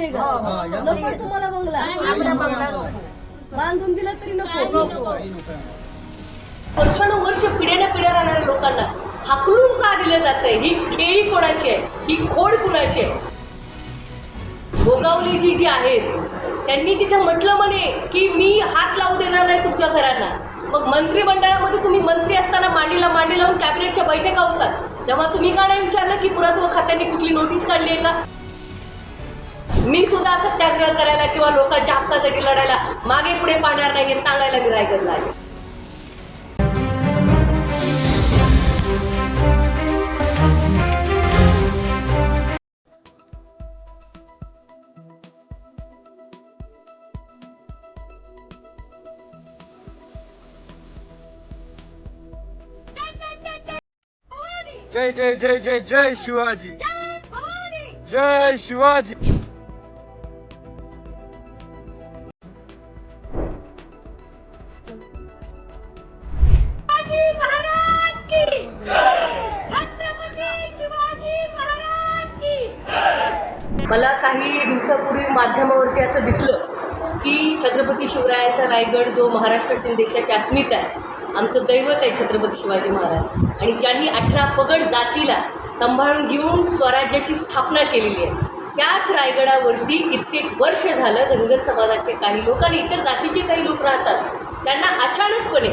आहे का? नको तुम्हाला बंगला. बांधून दिला तरी नको. वर्षानुवर्ष पिढ्याने पिढ्या राहणाऱ्या लोकांना हाकलून का दिलं जातंय? ही खेळी कोणाची आहे? ही खोड कुणाची आहे? भोगावलीजी जी आहेत त्यांनी तिथे म्हटलं म्हणे की मी हात लावू देणार नाही तुमच्या घरांना. मग मंत्रिमंडळामध्ये तुम्ही मंत्री असताना मांडीला मांडी लावून कॅबिनेटच्या बैठका होतात. तेव्हा तुम्ही का नाही विचारलं की पुरातत्व खात्याने कुठली नोटीस काढली आहे का? मी सुद्धा सत्याग्रह करायला किंवा लोकांच्या हक्कासाठी लढायला मागे पुढे पाहणार नाही हे सांगायला मी रायगडला आहे. जय जय जय जय जय शिवाजी. जय शिवाजी. मला काही दिवसापूर्वी माध्यमावरती असं दिसलं की छत्रपती शिवरायाचा रायगड जो महाराष्ट्रातील देशाची अस्मिता आहे आमचं दैवत आहे छत्रपती शिवाजी महाराज. आणि ज्यांनी अठरा पगड जातीला सांभाळून घेऊन स्वराज्याची स्थापना केलेली आहे त्याच रायगडावरती कित्येक वर्ष झालं धनगर समाजाचे काही लोक आणि इतर जातीचे काही लोक राहतात. त्यांना अचानकपणे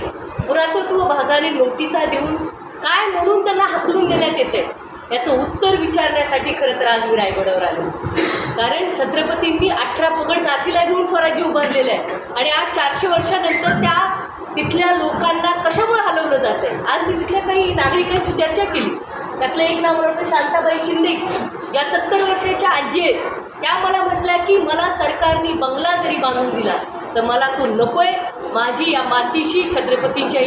पुरातत्व भागाने नोटिसा देऊन काय म्हणून त्यांना हाकलून देण्यात येते याचं उत्तर विचारण्यासाठी खरं तर आज मी रायगडावर आलो. कारण छत्रपतींनी अठरा पगड जातीला घेऊन स्वराज्य उभारलेलं आहे आणि आज चारशे वर्षानंतर त्या तिथल्या लोकांना कशामुळे हलवलं जात आहे आज मी तिथल्या काही नागरिकांची चर्चा केली. त्यातलं एक नाव म्हणतो शांताबाई शिंदे. ज्या सत्तर वर्षाच्या आजी आहेत त्या मला म्हटल्या की मला सरकारने बंगला जरी बांधून दिला तर मला तो नकोय. माझी या मातीशी छत्रपतींच्या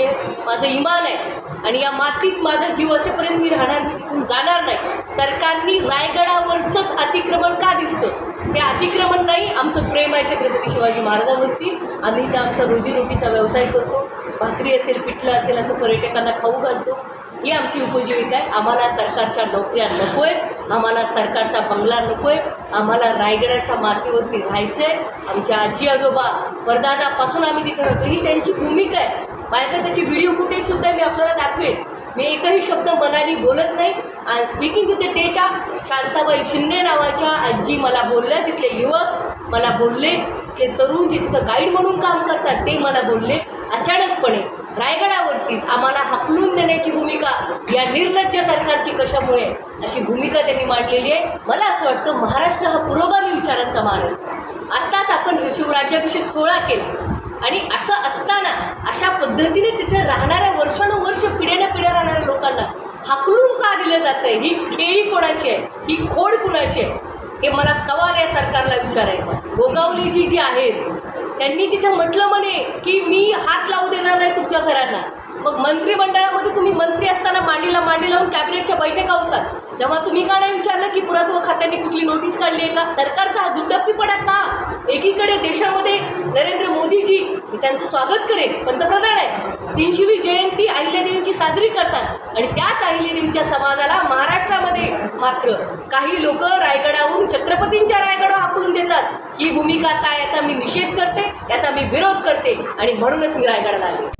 माझं इमान आहे. आणि या मातीत माझा जीव असेपर्यंत मी राहणार तिथून जाणार नाही. सरकारनी रायगडावरचंच अतिक्रमण का दिसतं? ते अतिक्रमण नाही आमचं प्रेम आहे छत्रपती शिवाजी महाराजांवरती. आम्ही त्या आमचा रोजीरोटीचा व्यवसाय करतो. भाकरी असेल पिठलं असेल असं पर्यटकांना खाऊ घालतो. ही आमची उपजीविका आहे. आम्हाला सरकारच्या नोकऱ्या नको आहेत आम्हाला सरकारचा बंगला नको आहे आम्हाला रायगडाच्या मातीवरती राहायचं आहे आमच्या आजी आजोबा वरदानापासून आम्ही तिथे राहतो. ही त्यांची भूमिका आहे. माझ्याकडे त्याची व्हिडिओ फुटेजसुद्धा मी आपल्याला दाखवेन. मी एकही शब्द मनाने बोलत नाही. आणि speaking with the data Shantabai Shinde नावाच्या आजी मला बोलल्या तिथले युवक मला बोलले ते तरुण जे तिथं गाईड म्हणून काम करतात ते मला बोलले. अचानकपणे रायगडावरतीच आम्हाला हाकलून देण्याची भूमिका या निर्लज्ज सरकारची कशामुळे अशी भूमिका त्यांनी मांडलेली आहे. मला असं वाटतं महाराष्ट्र हा पुरोगामी विचारांचा महाराष्ट्र आत्ताच आपण शिवराज्याभिषेक सोहळा केला. आणि असं असताना अशा पद्धतीने तिथे राहणाऱ्या वर्षानुवर्ष पिढ्याने पिढ्या राहणाऱ्या लोकांना हाकलून का दिलं जातं ही खेळी कोणाची आहे? ही खोड कुणाची आहे? हे मला सवाल या सरकार करायचा. आहे. गोगावलीजी जी आहेत त्यांनी तिथे म्हटलं म्हणे की मी हात लावू देणार नाही तुमच्या घरांना. मग मंत्रिमंडळामध्ये तुम्ही मंत्री असताना मांडीला मांडी लावून कॅबिनेटच्या बैठका होतात. तेव्हा तुम्ही का नाही विचारलं की पुरातत्व खात्याने कुठली नोटीस काढली आहे का? सरकारचा हा दुटप्पीपणा का एकीकडे देशामध्ये नरेंद्र मोदीजी मी त्यांचं स्वागत करेन पंतप्रधान आहे तीनशेवी जयंती अहिल्यादेवींची साजरी करतात आणि त्याच अहिल्यादेवीच्या समाजाला महाराष्ट्रामध्ये मात्र काही लोक रायगडावरून छत्रपतींच्या रायगडा हाकलून देतात. ही भूमिका काय याचा मी निषेध करते याचा मी विरोध करते आणि म्हणूनच मी रायगडाला आले.